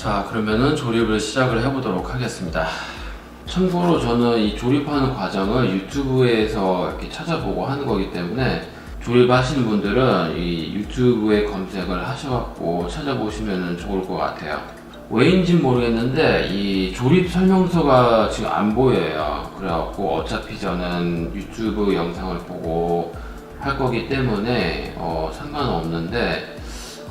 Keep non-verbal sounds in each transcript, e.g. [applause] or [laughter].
자 그러면은 조립을 시작을 해보도록 하겠습니다. 참고로 저는 이 조립하는 과정을 유튜브에서 이렇게 찾아보고 하는 거기 때문에 조립하시는 분들은 이 유튜브에 검색을 하셔갖고 찾아보시면 좋을 것 같아요. 왜인진 모르겠는데 이 조립 설명서가 지금 안 보여요. 그래갖고 어차피 저는 유튜브 영상을 보고 할 거기 때문에 어, 상관없는데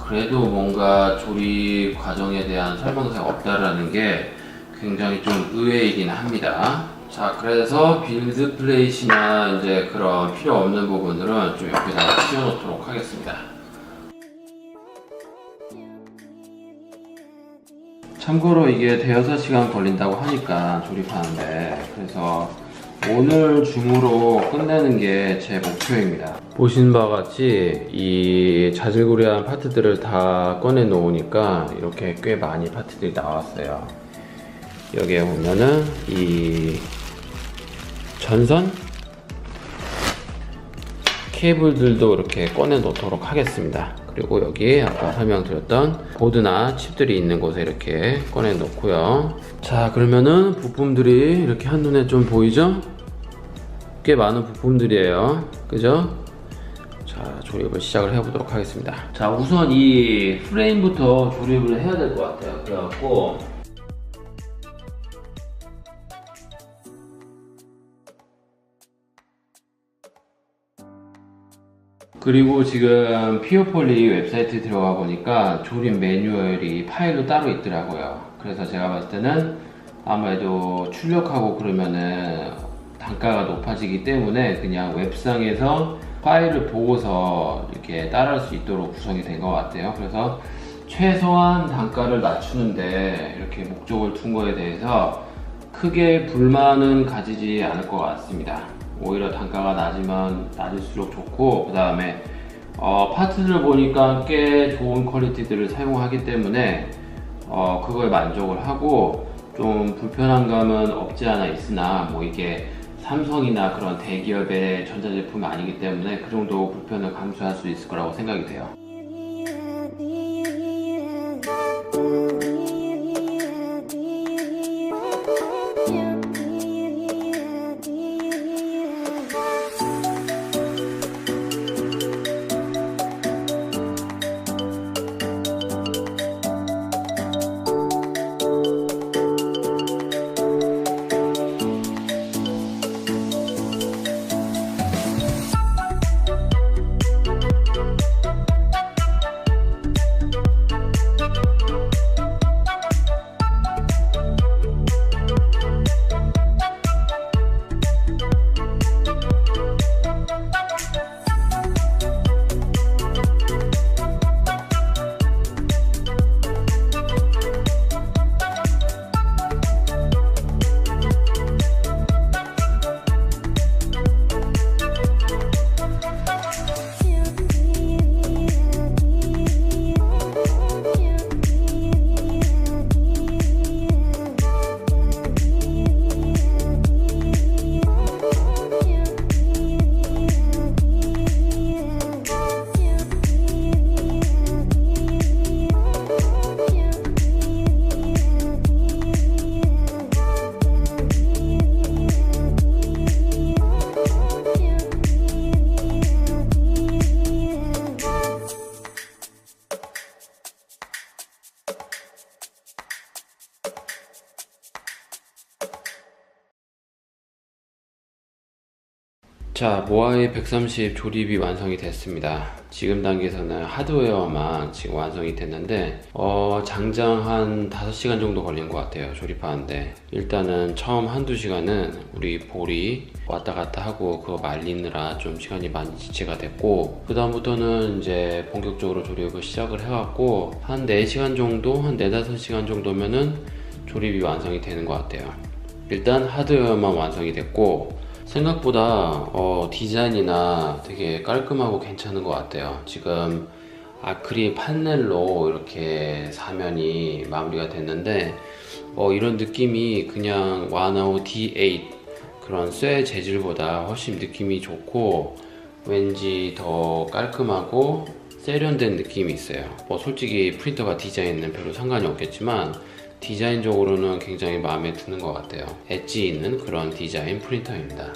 그래도 뭔가 조립 과정에 대한 설명서가 없다라는 게 굉장히 좀 의외이긴 합니다. 자, 그래서 빌드 플레이트나 이제 그런 필요 없는 부분들은 좀 옆에다가 씌워놓도록 하겠습니다. 참고로 이게 대여섯 시간 걸린다고 하니까 조립하는데 그래서 오늘 중으로 끝내는 게 제 목표입니다. 보신 바와 같이 이 자질구레한 파트들을 다 꺼내 놓으니까 이렇게 꽤 많이 파트들이 나왔어요. 여기에 보면은 이 전선 케이블들도 이렇게 꺼내 놓도록 하겠습니다. 그리고 여기 아까 설명드렸던 보드나 칩들이 있는 곳에 이렇게 꺼내 놓고요. 자, 그러면은 부품들이 이렇게 한눈에 좀 보이죠? 꽤 많은 부품들이에요. 그죠? 자, 조립을 시작을 해보도록 하겠습니다. 자, 우선 이 프레임부터 조립을 해야 될 것 같아요. 그래갖고 그리고 지금 피오폴리 웹사이트에 들어가 보니까 조립 매뉴얼이 파일로 따로 있더라고요. 그래서 제가 봤을 때는 아무래도 출력하고 그러면은 단가가 높아지기 때문에 그냥 웹상에서 파일을 보고서 이렇게 따라할 수 있도록 구성이 된 것 같아요. 그래서 최소한 단가를 낮추는데 이렇게 목적을 둔 거에 대해서 크게 불만은 가지지 않을 것 같습니다. 오히려 단가가 낮으면 낮을수록 좋고 그 다음에 어, 파트를 보니까 꽤 좋은 퀄리티들을 사용하기 때문에 어, 그거에 만족을 하고 좀 불편한 감은 없지 않아 있으나 뭐 이게 삼성이나 그런 대기업의 전자제품이 아니기 때문에 그 정도 불편을 감수할 수 있을 거라고 생각이 돼요. [laughs] 자, 모아이 130 조립이 완성이 됐습니다. 지금 단계에서는 하드웨어만 지금 완성이 됐는데, 어, 장장 한 5시간 정도 걸린 것 같아요. 조립하는데. 일단은 처음 한두 시간은 우리 볼이 왔다 갔다 하고 그거 말리느라 좀 시간이 많이 지체가 됐고, 그 다음부터는 이제 본격적으로 조립을 시작을 해갖고, 한 4시간 정도, 한 4, 5시간 정도면은 조립이 완성이 되는 것 같아요. 일단 하드웨어만 완성이 됐고, 생각보다 어, 디자인이나 되게 깔끔하고 괜찮은 것 같아요. 지금 아크릴 판넬로 이렇게 사면이 마무리가 됐는데 어, 이런 느낌이 그냥 와나우 D8 그런 쇠 재질보다 훨씬 느낌이 좋고 왠지 더 깔끔하고 세련된 느낌이 있어요. 뭐 솔직히 프린터가 디자인은 별로 상관이 없겠지만 디자인적으로는 굉장히 마음에 드는 것 같아요. 엣지 있는 그런 디자인 프린터입니다.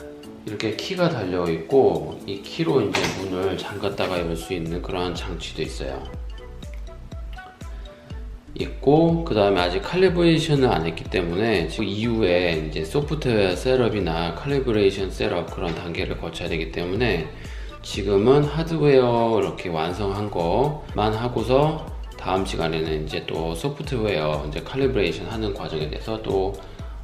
이렇게 키가 달려 있고 이 키로 이제 문을 잠갔다가 열 수 있는 그런 장치도 있어요. 있고 그 다음에 아직 칼리브레이션을 안 했기 때문에 지금 이후에 이제 소프트웨어 셋업이나 칼리브레이션 셋업 그런 단계를 거쳐야 되기 때문에 지금은 하드웨어 이렇게 완성한 거만 하고서 다음 시간에는 이제 또 소프트웨어 이제 칼리브레이션 하는 과정에 대해서 또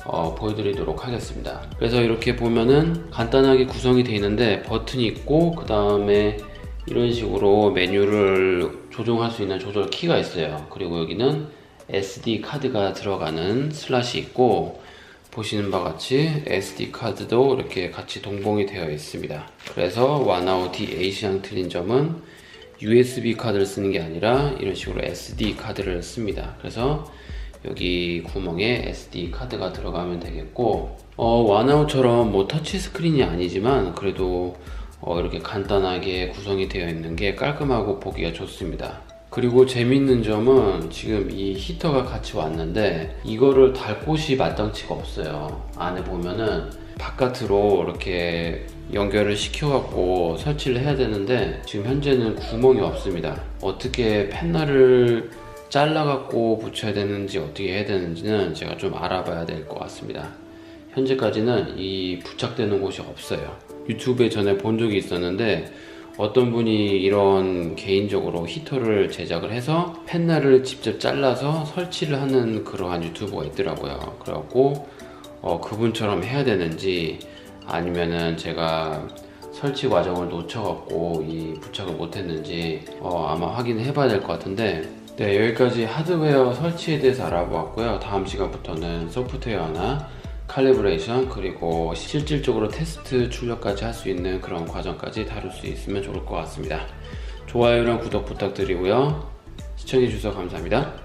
어, 보여드리도록 하겠습니다. 그래서 이렇게 보면은 간단하게 구성이 되어 있는데 버튼이 있고 그 다음에 이런 식으로 메뉴를 조정할 수 있는 조절 키가 있어요. 그리고 여기는 SD 카드가 들어가는 슬롯이 있고 보시는 바와 같이 SD 카드도 이렇게 같이 동봉이 되어 있습니다. 그래서 와나우 D8이랑 틀린 점은 USB 카드를 쓰는 게 아니라 이런 식으로 SD 카드를 씁니다. 그래서 여기 구멍에 SD 카드가 들어가면 되겠고 어, 와나우처럼 뭐 터치 스크린이 아니지만 그래도 어, 이렇게 간단하게 구성이 되어 있는 게 깔끔하고 보기가 좋습니다. 그리고 재밌는 점은 지금 이 히터가 같이 왔는데 이거를 달 곳이 마땅치가 없어요. 안에 보면은 바깥으로 이렇게 연결을 시켜갖고 설치를 해야 되는데 지금 현재는 구멍이 없습니다. 어떻게 펜날을 잘라갖고 붙여야 되는지 어떻게 해야 되는지는 제가 좀 알아봐야 될 것 같습니다. 현재까지는 이 부착되는 곳이 없어요. 유튜브에 전에 본 적이 있었는데 어떤 분이 이런 개인적으로 히터를 제작을 해서 펜날을 직접 잘라서 설치를 하는 그러한 유튜버가 있더라고요. 그래갖고 어, 그분처럼 해야 되는지 아니면은 제가 설치 과정을 놓쳐갖고 이 부착을 못했는지 어, 아마 확인을 해봐야 될 것 같은데 네 여기까지 하드웨어 설치에 대해서 알아보았고요. 다음 시간부터는 소프트웨어나 칼리브레이션 그리고 실질적으로 테스트 출력까지 할 수 있는 그런 과정까지 다룰 수 있으면 좋을 것 같습니다. 좋아요랑 구독 부탁드리고요. 시청해주셔서 감사합니다.